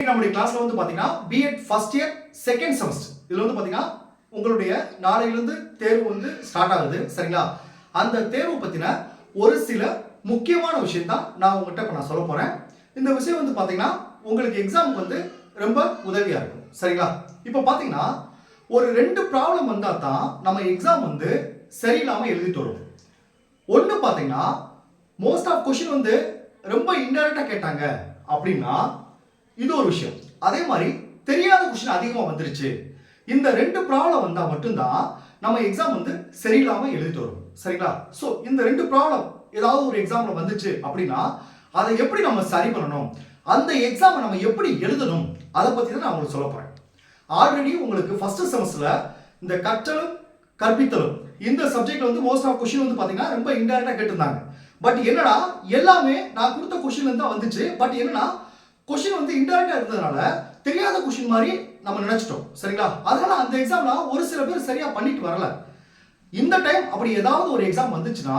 நம்முடைய கிளாஸ்ல வந்து பாத்தீங்கன்னா BEd first year second semester இதுல வந்து பாத்தீங்கன்னா உங்களுடைய நாளையிலிருந்து தேர்வு வந்து ஸ்டார்ட் ஆகுது சரிங்களா? அந்த தேர்வு பத்தின ஒரு சில முக்கியமான விஷயம் தான் நான் உங்ககிட்ட இப்போ நான் சொல்ல போறேன். இந்த விஷயம் வந்து பாத்தீங்கன்னா உங்களுக்கு எக்ஸாம் வந்து ரொம்ப உதவியா இருக்கும் சரிங்களா? இப்போ பாத்தீங்கன்னா ஒரு ரெண்டு ப்ராப்ளம் வந்தா தான் நம்ம எக்ஸாம் வந்து சரியில்லாம எழுதிட்டு வருவோம். ஒன்று பார்த்தீங்கன்னா மோஸ்ட் ஆஃப் கொஷின் வந்து ரொம்ப இன்டெரக்டாக கேட்டாங்க அப்படின்னா இது ஒரு விஷயம். அதே மாதிரி தெரியாத கொஷின் அதிகமாக வந்துருச்சு. இந்த ரெண்டு ப்ராப்ளம் வந்தால் மட்டும்தான் நம்ம எக்ஸாம் வந்து சரியில்லாமல் எழுதிட்டு வரும் சரிங்களா? ஸோ இந்த ரெண்டு ப்ராப்ளம் ஏதாவது ஒரு எக்ஸாமில் வந்துச்சு அப்படின்னா அதை எப்படி நம்ம சரி பண்ணணும்? அந்த எக்ஸாமை நம்ம எப்படி எழுதணும்? அதை பற்றி தான் நான் உங்களுக்கு சொல்ல போகிறேன் ஆல்ரெடி உங்களுக்கு ஃபஸ்ட்டு செமஸ்டரில் இந்த கற்றலும் கற்பித்தலும் இந்த சப்ஜெக்ட் வந்து மோஸ்ட் ஆஃப் கொஷின் வந்து பார்த்தீங்கன்னா ரொம்ப இன்டெரக்டா கேட்டிருந்தாங்க. பட் என்னன்னா எல்லாமே நான் கொடுத்த கொஷின்லேருந்து தான் வந்துச்சு. பட் என்னன்னா கொஷின் வந்து இன்டெரக்டா இருந்ததுனால தெரியாத கொஷின் மாதிரி நம்ம நினைச்சிட்டோம். சரிங்களா? அதனால அந்த எக்ஸாம்ல ஒரு சில பேர் சரியா பண்ணிட்டு வரல. இந்த டைம் அப்படி ஏதாவது ஒரு எக்ஸாம் வந்துச்சுன்னா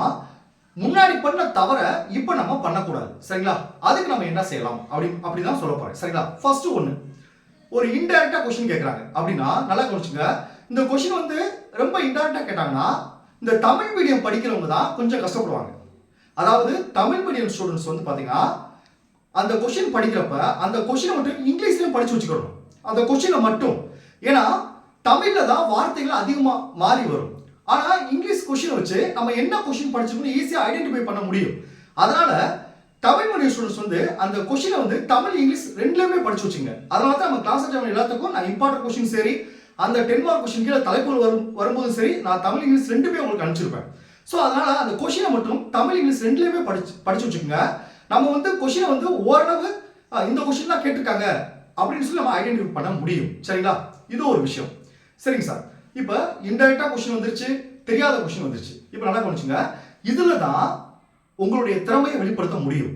முன்னாடி பண்ண தவிர இப்போ நம்ம பண்ணக்கூடாது. சரிங்களா? அதுக்கு நம்ம என்ன செய்யலாம்? அப்படி அப்படிதான் சொல்ல போறேன். சரிங்களா? ஃபர்ஸ்ட் ஒன்று ஒரு இன்டெரக்டா கொஸ்டின் கேட்குறாங்க அப்படின்னா நல்லா கவனிச்சுங்க. இந்த கொஸ்டின் வந்து ரொம்ப இன்டெரக்டா கேட்டாங்கன்னா இந்த தமிழ் மீடியம் படிக்கிறவங்க தான் கொஞ்சம் கஷ்டப்படுவாங்க. அதாவது தமிழ் மீடியம் ஸ்டூடெண்ட்ஸ் வந்து பார்த்தீங்கன்னா அந்த கொஷின் படிக்கிறப்ப அந்த கொஷினை மட்டும் இங்கிலீஷ்லையும் படிச்சு வச்சுக்கணும். அந்த கொஷினை மட்டும். ஏன்னா தமிழில் தான் வார்த்தைகள் அதிகமாக மாறி வரும். ஆனால் இங்கிலீஷ் கொஷின் வச்சு நம்ம என்ன கொஷின் படிச்சிருக்கோம் ஈஸியாக ஐடென்டிஃபை பண்ண முடியும். அதனால தமிழ் மீடியம் ஸ்டூடெண்ட்ஸ் வந்து அந்த கொஷினை வந்து தமிழ் இங்கிலீஷ் ரெண்டுலேயுமே படிச்சு வச்சுங்க. அதனால தான் நம்ம கிளாஸ் அட்டன் எல்லாத்துக்கும் நான் இம்பார்ட்டன்ட் கொஷின் சரி அந்த டென் மார்க் கொஷின் கீழே தலைப்புகள் வரும் வரும்போது சரி நான் தமிழ் இங்கிலீஷ் ரெண்டுமே உங்களுக்கு அனுப்பிச்சிருப்பேன். ஸோ அதனால அந்த கொஷினை மட்டும் தமிழ் இங்கிலீஷ் ரெண்டுலேயுமே படிச்சு படிச்சு வச்சுக்கோங்க. நம்ம வந்து கொஷினை வந்து ஓரளவு இந்த கொஷின் தான் கேட்டிருக்காங்க அப்படின்னு சொல்லி நம்ம ஐடென்டிஃபை பண்ண முடியும். சரிங்களா? இது ஒரு விஷயம். சரிங்க சார். இப்போ இன்டெரக்டாக கொஸ்டின் வந்துருச்சு தெரியாத கொஷின் வந்துருச்சு. இப்போ நல்லா கவனிச்சுங்க. இதில் தான் உங்களுடைய திறமையை வெளிப்படுத்த முடியும்.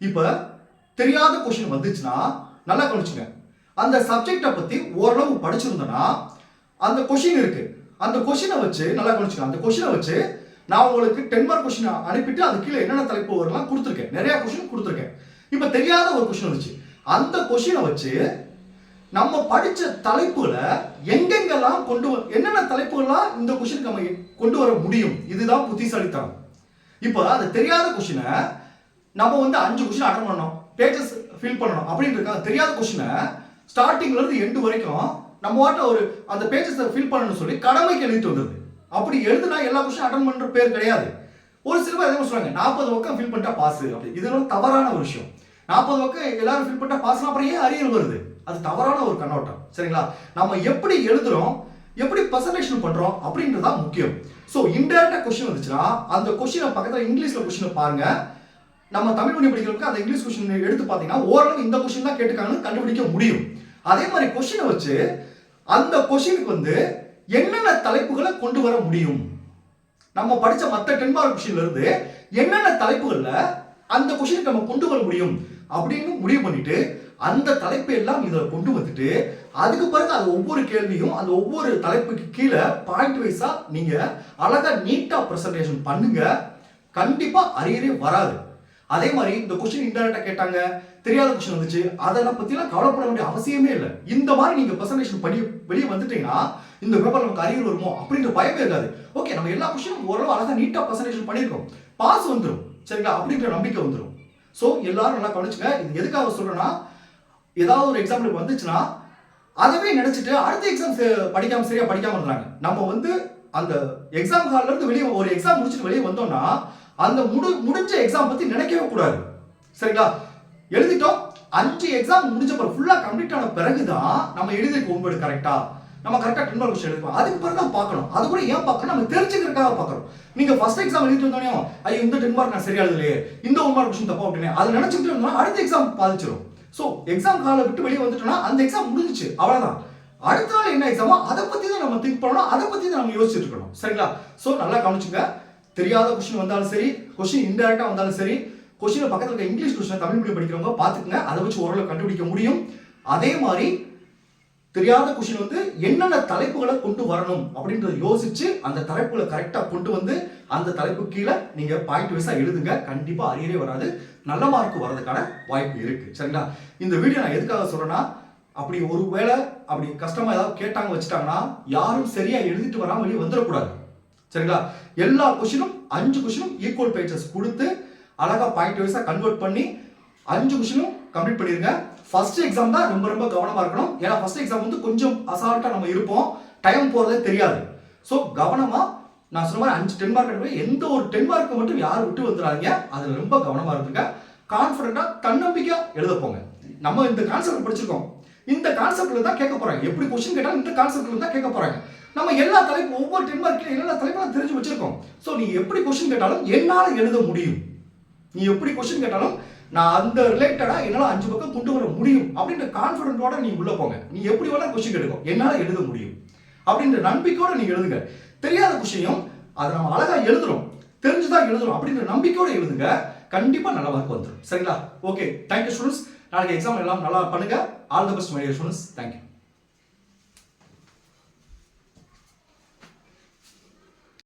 இப்போ தெரியாத கொஷின் வந்துச்சுன்னா நல்லா கவனிச்சுங்க. அந்த சப்ஜெக்டை பற்றி ஓரளவு படிச்சிருந்தோன்னா அந்த கொஷின் இருக்குது அந்த கொஷினை வச்சு நல்லா கவனிச்சுங்க. அந்த கொஷினை வச்சு நான் உங்களுக்கு டென் மார்க் கொஸ்டின் அனுப்பிட்டு அது கீழே என்னென்ன தலைப்பு வரலாம் கொடுத்துருக்கேன். நிறைய கொஷின் கொடுத்துருக்கேன். இப்போ தெரியாத ஒரு கொஸ்டின் வந்துச்சு. அந்த கொஷினை வச்சு நம்ம படித்த தலைப்புகளை எங்கெங்கெல்லாம் கொண்டு வ- என்னென்ன தலைப்புகள்லாம் இந்த கொஷினுக்கு நம்ம கொண்டு வர முடியும்? இதுதான் புத்திசாலித்தனம். இப்போ அது தெரியாத கொஷினை நம்ம வந்து அஞ்சு கொஷின் அட்டன் பண்ணணும். பேஜஸ் ஃபில் பண்ணணும் அப்படின்னு இருக்கா தெரியாத கொஷினை ஸ்டார்டிங்லேருந்து எண்டு வரைக்கும் நம்ம வாட்ட ஒரு அந்த பேஜஸை ஃபில் பண்ணணும்னு சொல்லி கடமைக்கு எழுதிட்டு வந்தது. அப்படி எழுதுனா எல்லா கொஸ்டின் அட்டன் பண்ற பேர் கிடையாது. ஒரு சிலர் எதுவும் சொல்றாங்க? நாற்பது பக்கம் ஃபில் பண்ணிட்டா பாஸ் அப்படி. இது வந்து தவறான ஒரு விஷயம். நாற்பது பக்கம் எல்லாரும் ஃபில் பண்ணிட்டா பாஸ் அப்புறம் ஏன் அரியல் வருது? அது தவறான ஒரு கண்ணோட்டம். சரிங்களா? நம்ம எப்படி எழுதுறோம்? எப்படி பர்சன்டேஷன் பண்றோம்? அப்படின்றது தான் முக்கியம். ஸோ இன்டெரக்டா கொஸ்டின் வந்துச்சுன்னா அந்த கொஸ்டினை பக்கத்துல இங்கிலீஷ்ல கொஸ்டினை பாருங்க. நம்ம தமிழ் மொழி படிக்கிறவங்க அந்த இங்கிலீஷ் கொஸ்டின் எடுத்து பார்த்தீங்கன்னா ஓரளவு இந்த கொஸ்டின் தான் கேட்டுக்காங்கன்னு கண்டுபிடிக்க முடியும். அதே மாதிரி கொஸ்டினை வச்சு அந்த கொஸ்டினுக்கு வந்து என்னென்ன தலைப்புகளை கொண்டு வர முடியும்? நம்ம படித்த மற்ற டென் மார்க் இருந்து என்னென்ன தலைப்புகளில் அந்த கொஷினுக்கு நம்ம கொண்டு வர முடியும் அப்படின்னு முடிவு பண்ணிட்டு அந்த தலைப்பை எல்லாம் இதில் கொண்டு வந்துட்டு அதுக்கு பிறகு அது ஒவ்வொரு கேள்வியும் அந்த ஒவ்வொரு தலைப்புக்கு கீழே பாயிண்ட் வைஸாக நீங்கள் அழகாக நீட்டாக ப்ரெசன்டேஷன் பண்ணுங்க. கண்டிப்பாக அரியரே வராது. அதே மாதிரி இந்த கொஸ்டின் இன்டர்நெட்டாக கேட்டாங்க தெரியாத கொஸ்டின் வந்துச்சு அதெல்லாம் பற்றிலாம் கவலைப்பட வேண்டிய அவசியமே இல்லை. இந்த மாதிரி நீங்கள் ப்ரெசன்டேஷன் பண்ணி வெளியே வந்துட்டீங்கன்னா இந்த பேப்பர் நமக்கு அரியர் வருமோ? அப்படின்ற பயமே இருக்காது. ஓகே நம்ம எல்லா கொஸ்டினும் ஓரளவு அழகாக நீட்டாக பிரசன்டேஷன் பண்ணியிருக்கோம். பாஸ் வந்துடும் சரிங்களா? அப்படின்ற நம்பிக்கை வந்துடும் ஸோ எல்லாரும் நல்லா கவனிச்சுங்க. இது எதுக்காக சொல்கிறேன்னா ஏதாவது ஒரு எக்ஸாம்பிளுக்கு வந்துச்சுன்னா அதவே நினச்சிட்டு அடுத்த எக்ஸாம் படிக்காமல் சரியாக படிக்காமல் இருந்தாங்க நம்ம வந்து அந்த எக்ஸாம் ஹால்லேருந்து வெளியே ஒரு எக்ஸாம் முடிச்சுட்டு வெளியே வந்தோம்னா அந்த முடி முடிஞ்ச எக்ஸாம் பற்றி நினைக்கவே கூடாது. சரிங்களா? எழுதிட்டோம். அஞ்சு எக்ஸாம் முடிஞ்ச பிறகு ஃபுல்லாக கம்ப்ளீட் ஆன பிறகுதான் நம்ம எழுதிருக்க ஒன்பது கரெக்டாக நம்ம கரெக்டாக டென் கொஸ்டின் எடுப்போம். அதுக்கு பிறகு தான் பார்க்கணும். அது கூட ஏன் பார்க்கணும்? நம்ம தெரிஞ்சுக்கிறதுக்காக பார்க்கணும். நீங்கள் ஃபர்ஸ்ட் எக்ஸாம் எழுதிட்டு வந்தோடனே ஐயோ இந்த டென் மார்க் நான் சரியா எழுதலையே இந்த ஒன் மார்க் கொஸ்டின் தப்பா அப்படின்னு அதை நினச்சிட்டு இருந்தோம்னா அடுத்த எக்ஸாம் பாதிச்சிடும் ஸோ எக்ஸாம் காலை விட்டு வெளியே வந்துட்டோம்னா அந்த எக்ஸாம் முடிஞ்சிச்சு. அவ்வளோதான் அடுத்த நாள் என்ன எக்ஸாமோ அதை பற்றி தான் நம்ம திங்க் பண்ணணும் அதை பற்றி தான் நம்ம யோசிச்சுட்டு இருக்கணும். சரிங்களா? ஸோ நல்லா கவனிச்சுங்க தெரியாத கொஸ்டின் வந்தாலும் சரி கொஸ்டின் இன்டெரக்டாக வந்தாலும் சரி கொஸ்டின் பக்கத்தில் இருக்க இங்கிலீஷ் கொஸ்டின் தமிழ் மீடியம் படிக்கிறவங்க பார்த்துக்கங்க. அதை வச்சு ஓரளவு கண்டுபிடிக்க முடியும். அதே மாதிரி தெரியாத கொஷின் வந்து என்னென்ன தலைப்புகளை கொண்டு வரணும் அப்படின்றத யோசிச்சு அந்த தலைப்புகளை கரெக்டாக கொண்டு வந்து அந்த தலைப்பு கீழே நீங்க பாயிண்ட் வைஸாக எழுதுங்க. கண்டிப்பாக அரியவே வராது. நல்ல மார்க் வரதுக்கான வாய்ப்பு இருக்கு. சரிங்களா? இந்த வீடியோ நான் எதுக்காக சொல்றேன்னா அப்படி ஒரு வேளை அப்படி கஷ்டமா ஏதாவது கேட்டாங்க வச்சுட்டாங்கன்னா யாரும் சரியா எழுதிட்டு வராம வெளியே வந்துடக்கூடாது. சரிங்களா? எல்லா கொஷினும் அஞ்சு கொஷினும் ஈக்குவல் பேஜஸ் கொடுத்து அழகா பாயிண்ட் வைஸாக கன்வெர்ட் பண்ணி அஞ்சு கொஷினும் கம்ப்ளீட் பண்ணிடுங்க ஃபர்ஸ்ட் எக்ஸாம் தான் ரொம்ப ரொம்ப கவனமாக இருக்கணும். ஏன்னா ஃபர்ஸ்ட் எக்ஸாம் வந்து கொஞ்சம் அசால்ட்டாக நம்ம இருப்போம். டைம் போகிறதே தெரியாது. ஸோ கவனமாக நான் சொன்ன மாதிரி அஞ்சு டென் மார்க் எடுப்பேன் எந்த ஒரு டென் மார்க்கை மட்டும் யாரும் விட்டு வந்துடாதீங்க அதில் ரொம்ப கவனமாக இருந்துங்க. கான்ஃபிடண்டா தன்னம்பிக்கையாக எழுத போங்க. நம்ம இந்த கான்செப்ட் படிச்சிருக்கோம். இந்த கான்செப்ட்ல தான் கேட்க போறாங்க. எப்படி கொஸ்டின் கேட்டாலும் இந்த கான்செப்ட்ல தான் கேட்க போறாங்க. நம்ம எல்லா தலைப்பு ஒவ்வொரு டென் மார்க்ல எல்லா தலைப்பும் தெரிஞ்சு வச்சிருக்கோம். ஸோ நீ எப்படி கொஸ்டின் கேட்டாலும் என்னால் எழுத முடியும். நீ எப்படி கொஸ்டின் கேட்டாலும் நான் அந்த ரிலேட்டடா என்னால அஞ்சு பக்கம் கொண்டு வர முடியும் அப்படின்ற கான்ஃபிடென்ட்டோட நீ உள்ள போங்க. நீ எப்படி வேணா கொஸ்டின் எடுக்கும் என்னால எழுத முடியும். அப்படின்ற நம்பிக்கையோட நீ எழுதுங்க. தெரியாத விஷயம் அதை நம்ம அழகா எழுதுறோம். தெரிஞ்சுதான் எழுதுறோம் அப்படின்ற நம்பிக்கையோட எழுதுங்க. கண்டிப்பா நல்ல மார்க் வந்துடும் சரிங்களா? ஓகே தேங்க்யூ ஸ்டூடெண்ட்ஸ் நாளைக்கு எக்ஸாம் எல்லாம் நல்லா பண்ணுங்க. All the best my students thank you